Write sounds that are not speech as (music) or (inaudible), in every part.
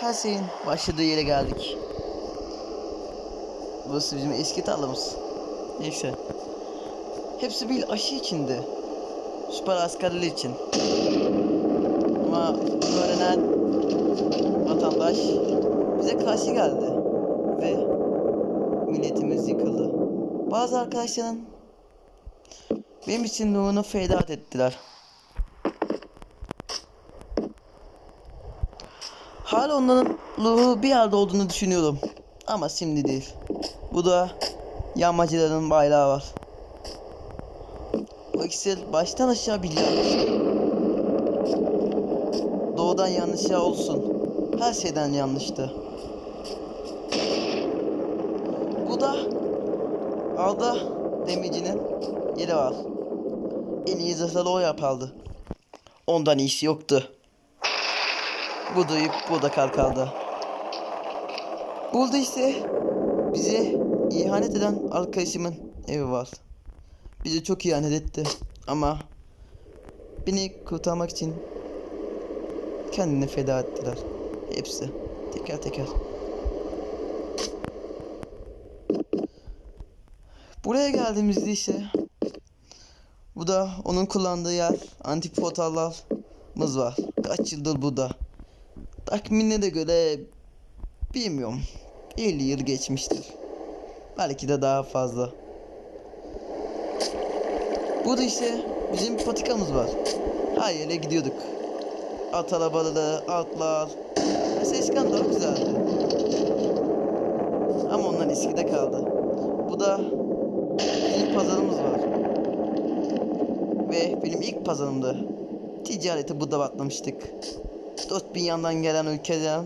her şeyin başladığı yere geldik. Burası bizim eski tarlamız. Neyse. Hepsi bir aşı içinde. Süper askerler için. Ama bunu öğrenen vatandaş bize karşı geldi. Ve milletimiz yıkıldı. Bazı arkadaşların benim için ruhunu feda ettiler. Hala onların ruhu bir yerde olduğunu düşünüyorum. Ama şimdi değil. Bu da yağmacıların bayrağı var. Bu iksir baştan aşağı yanlış. Doğudan yanlış ya olsun. Her şeyden yanlıştı. Bu da Arda Demirci'nin yeri var. En iyi zırhları o yapardı. Ondan iyisi yoktu. Bu duyup bu da kalkardı. Burada ise bize ihanet eden arkadaşımın evi var. Bize çok ihanet etti ama beni kurtarmak için kendini feda ettiler. Hepsi teker teker. Buraya geldiğimizde ise bu da onun kullandığı yer antik portallarımız var. Kaç yıldır burada. Takminine de göre bilmiyorum. 50 yıl geçmiştir. Belki de daha fazla. Burada ise bizim patikamız var. Her yere gidiyorduk. At arabaları, atlar. Mesela eskiden güzeldi. Ama ondan eskide kaldı. Bu da bizim pazarımız var. Ve benim ilk pazarımdı. Ticareti burada batlamıştık. Dört bin yandan gelen ülkeden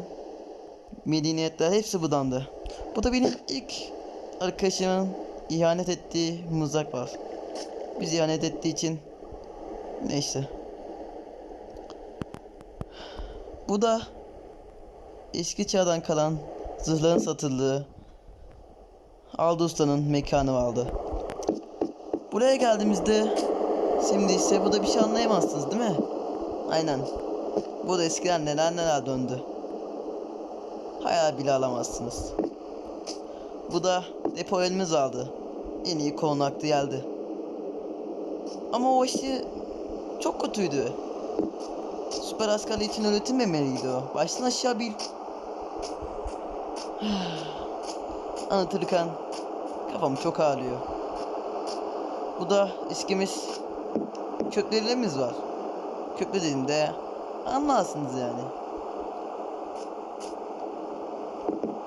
medeniyetler hepsi budandı. Bu da benim ilk arkadaşımın ihanet ettiği mızrak var. Biz ihanet ettiği için neyse. Bu da eski çağdan kalan zırhların satıldığı Aldı Usta'nın mekanı vardı. Buraya geldiğimizde şimdi ise bu da bir şey anlayamazsınız değil mi? Aynen. Bu da eskiden neler neler döndü. Hayal bile alamazsınız. Bu da depo elimiz aldı. En iyi konaktı geldi. Ama o işi çok kötüydü. Süper askerler için öğretilmemeliydi o. Baştan aşağı bir... (sighs) Anlatırken kafam çok ağrıyor. Bu da eskimiz köklerimiz var. Köklü dediğimde anlarsınız yani.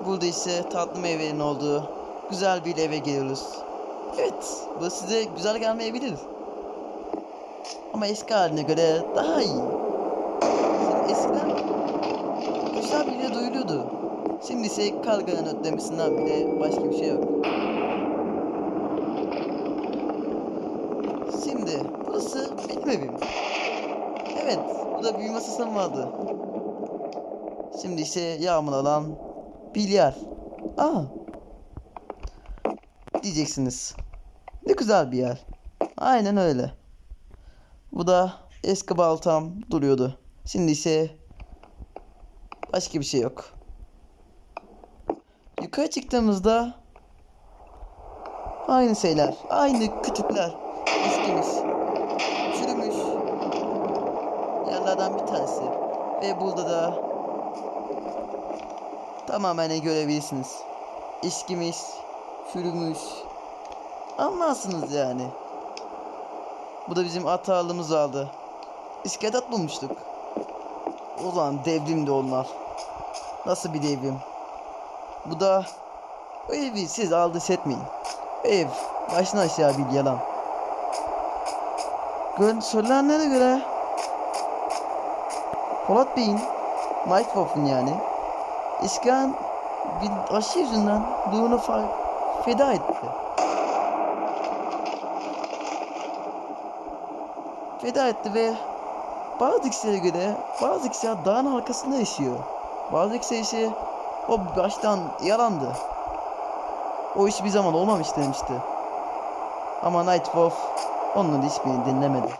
Burada ise tatlı meyvelerin olduğu güzel bir eve geliyoruz. Evet, bu size güzel gelmeyebilir. Ama eski haline göre daha iyi. Şimdi eskiden kuşlar bile duyuluyordu. Şimdi ise karganın ötlemesinden bile başka bir şey yok. Şimdi burası benim evim. Evet, burada büyü masasım vardı. Şimdi ise yağmur alan bilyar. Aa. Diyeceksiniz. Ne güzel bir yer. Aynen öyle. Bu da eski baltam duruyordu. Şimdi ise başka bir şey yok. Yukarı çıktığımızda aynı şeyler, aynı kütükler eskimiş, çürümüş yerlerden bir tanesi ve burada da tamamen görebilirsiniz. Eskimiş, çürümüş, anlarsınız yani. Bu da bizim atağımız aldı. İskelet bulmuştuk. O zaman devrimdi onlar. Nasıl bir devrim? Bu da bu evi siz aldız etmeyin. Ev başına aşağı bir yalan. Gör, söylenenlere göre Polat Bey'in Mike Wolf'un yani İskan bir aşı yüzünden ruhunu fa- feda etti. Feda etti ve bazı kişilere göre bazı kişiler dağın arkasında yaşıyor. Bazı kişiler ise o baştan yalandı. O iş bir zaman olmamış demişti. Ama Night Wolf onun hiçbirini dinlemedi.